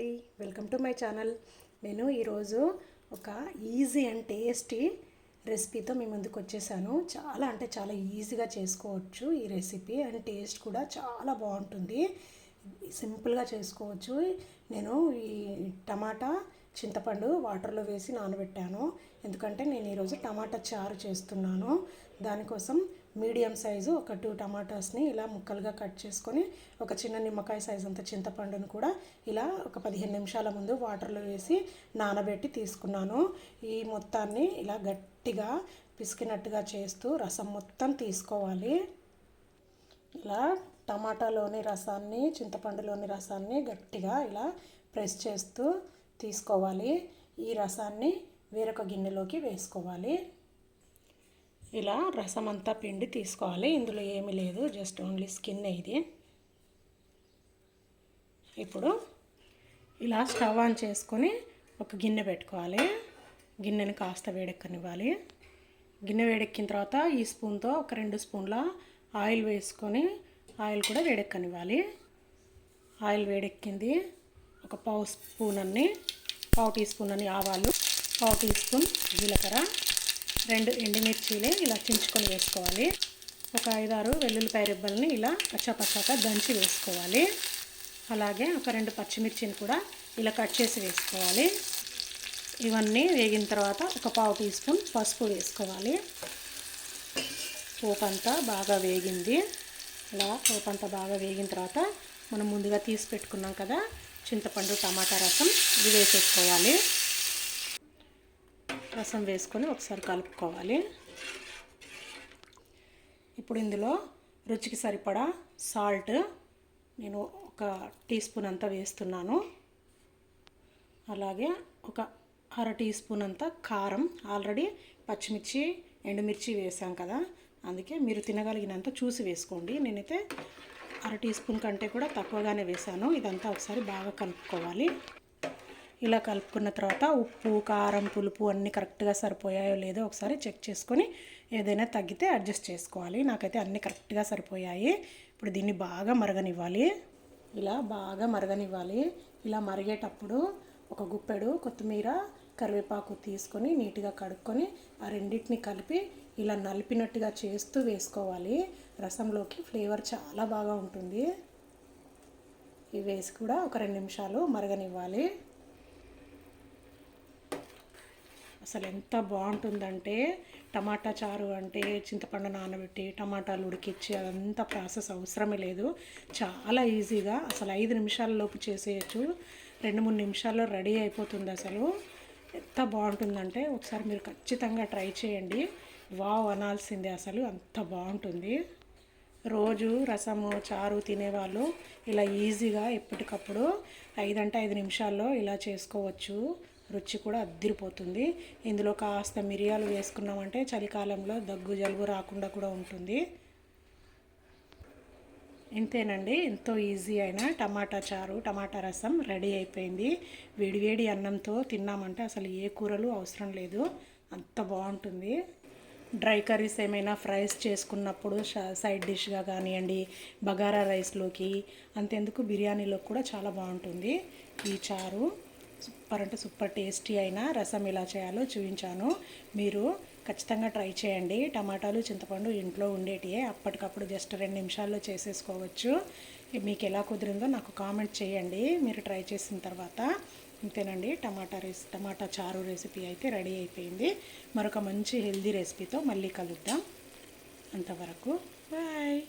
Welcome to my channel. నేను ఈరోజు ఒక ఈజీ అండ్ టేస్టీ రెసిపీతో మీ ముందుకు వచ్చేసాను. చాలా అంటే చాలా ఈజీగా చేసుకోవచ్చు ఈ రెసిపీ అండ్ టేస్ట్ కూడా చాలా బాగుంటుంది. సింపుల్గా చేసుకోవచ్చు. నేను ఈ టమాటా చింతపండు వాటర్లో వేసి నానబెట్టాను. ఎందుకంటే నేను ఈరోజు టమాటా చారు చేస్తున్నాను. దానికోసం మీడియం సైజు ఒక టూ టమాటాస్ని ఇలా ముక్కలుగా కట్ చేసుకొని ఒక చిన్న నిమ్మకాయ సైజు అంత చింతపండును కూడా ఇలా ఒక పదిహేను నిమిషాల ముందు వాటర్లో వేసి నానబెట్టి తీసుకున్నాను. ఈ మొత్తాన్ని ఇలా గట్టిగా పిసికినట్టుగా చేస్తూ రసం మొత్తం తీసుకోవాలి. ఇలా టమాటాలోని రసాన్ని చింతపండులోని రసాన్ని గట్టిగా ఇలా ప్రెస్ చేస్తూ తీసుకోవాలి. ఈ రసాన్ని వేరొక గిన్నెలోకి వేసుకోవాలి. ఇలా రసం అంతా పిండి తీసుకోవాలి. ఇందులో ఏమీ లేదు జస్ట్ ఓన్లీ స్కిన్ ఇది. ఇప్పుడు ఇలా స్టవ్ ఆన్ చేసుకొని ఒక గిన్నె పెట్టుకోవాలి. గిన్నెని కాస్త వేడెక్కనివ్వాలి. గిన్నె వేడెక్కిన తర్వాత ఈ స్పూన్తో ఒక రెండు స్పూన్ల ఆయిల్ వేసుకొని ఆయిల్ కూడా వేడెక్కనివ్వాలి. ఆయిల్ వేడెక్కింది. ఒక పావు స్పూన్ అన్ని పావు టీ స్పూన్ అని ఆవాలు పావు టీ స్పూన్ జీలకర్ర రెండు ఎండుమిర్చీలు ఇలా చించుకొని వేసుకోవాలి. ఒక ఐదారు వెల్లుల్లిపాయ రిబ్బల్ని ఇలా పచ్చాపచ్చాక దంచి వేసుకోవాలి. అలాగే ఒక రెండు పచ్చిమిర్చిని కూడా ఇలా కట్ చేసి వేసుకోవాలి. ఇవన్నీ వేగిన తర్వాత ఒక పావు టీ స్పూన్ పసుపు వేసుకోవాలి. పోపు బాగా వేగింది. ఇలా పోపు బాగా వేగిన తర్వాత మనం ముందుగా తీసి పెట్టుకున్నాం కదా చింతపండు టమాటా రసం ఇది వేసేసుకోవాలి. రసం వేసుకొని ఒకసారి కలుపుకోవాలి. ఇప్పుడు ఇందులో రుచికి సరిపడా సాల్ట్ నేను ఒక టీ స్పూన్ అంతా వేస్తున్నాను. అలాగే ఒక అర టీ స్పూన్ అంతా కారం ఆల్రెడీ పచ్చిమిర్చి ఎండుమిర్చి వేసాం కదా అందుకే మీరు తినగలిగినంత చూసి వేసుకోండి. నేనైతే అర టీ స్పూన్ కంటే కూడా తక్కువగానే వేసాను. ఇదంతా ఒకసారి బాగా కలుపుకోవాలి. ఇలా కలుపుకున్న తర్వాత ఉప్పు కారం పులుపు అన్నీ కరెక్ట్గా సరిపోయాయో లేదో ఒకసారి చెక్ చేసుకొని ఏదైనా తగ్గితే అడ్జస్ట్ చేసుకోవాలి. నాకైతే అన్నీ కరెక్ట్గా సరిపోయాయి. ఇప్పుడు దీన్ని బాగా మరగనివ్వాలి. ఇలా బాగా మరగనివ్వాలి. ఇలా మరిగేటప్పుడు ఒక గుప్పెడు కొత్తిమీర కరివేపాకు తీసుకొని నీట్గా కడుక్కొని ఆ రెండింటిని కలిపి ఇలా నలిపినట్టుగా చేస్తూ వేసుకోవాలి. రసంలోకి ఫ్లేవర్ చాలా బాగా ఉంటుంది. ఇవి వేసి కూడా ఒక రెండు నిమిషాలు మరగనివ్వాలి. అసలు ఎంత బాగుంటుందంటే టమాటా చారు అంటే చింతపండు నానబెట్టి టమాటాలు ఉడికిచ్చి అదంతా ప్రాసెస్ అవసరమే లేదు. చాలా ఈజీగా అసలు ఐదు నిమిషాలలోపు చేసేయచ్చు. రెండు మూడు నిమిషాల్లో రెడీ అయిపోతుంది అసలు. ఎంత బాగుంటుందంటే ఒకసారి మీరు ఖచ్చితంగా ట్రై చేయండి. వావ్ అనాల్సిందే అసలు అంత బాగుంటుంది. రోజు రసము చారు తినేవాళ్ళు ఇలా ఈజీగా ఎప్పటికప్పుడు ఐదంటే ఐదు నిమిషాల్లో ఇలా చేసుకోవచ్చు. రుచి కూడా అద్దిరిపోతుంది. ఇందులో కాస్త మిరియాలు వేసుకున్నామంటే చలికాలంలో దగ్గు జలుబు రాకుండా కూడా ఉంటుంది. ఇంతేనండి. ఎంతో ఈజీ అయిన టమాటా చారు టమాటా రసం రెడీ అయిపోయింది. వేడివేడి అన్నంతో తిన్నామంటే అసలు ఏ కూరలు అవసరం లేదు. అంత బాగుంటుంది. డ్రై కర్రీస్ ఏమైనా ఫ్రైస్ చేసుకున్నప్పుడు సైడ్ డిష్గా కానివ్వండి బగారా రైస్లోకి అంతెందుకు బిర్యానీలో కూడా చాలా బాగుంటుంది ఈ చారు. సూపర్ అంటే సూపర్ టేస్టీ అయిన రసం ఎలా చేయాలో చూపించాను. మీరు ఖచ్చితంగా ట్రై చేయండి. టమాటాలు చింతపండు ఇంట్లో ఉండేటివే అప్పటికప్పుడు జస్ట్ రెండు నిమిషాల్లో చేసేసుకోవచ్చు. మీకు ఎలా కుదిరిందో నాకు కామెంట్ చేయండి. మీరు ట్రై చేసిన తర్వాత అంతేనండి టమాటా రెసి టమాటా చారు రెసిపీ అయితే రెడీ అయిపోయింది. మరొక మంచి హెల్దీ రెసిపీతో మళ్ళీ కలుద్దాం. అంతవరకు బాయ్.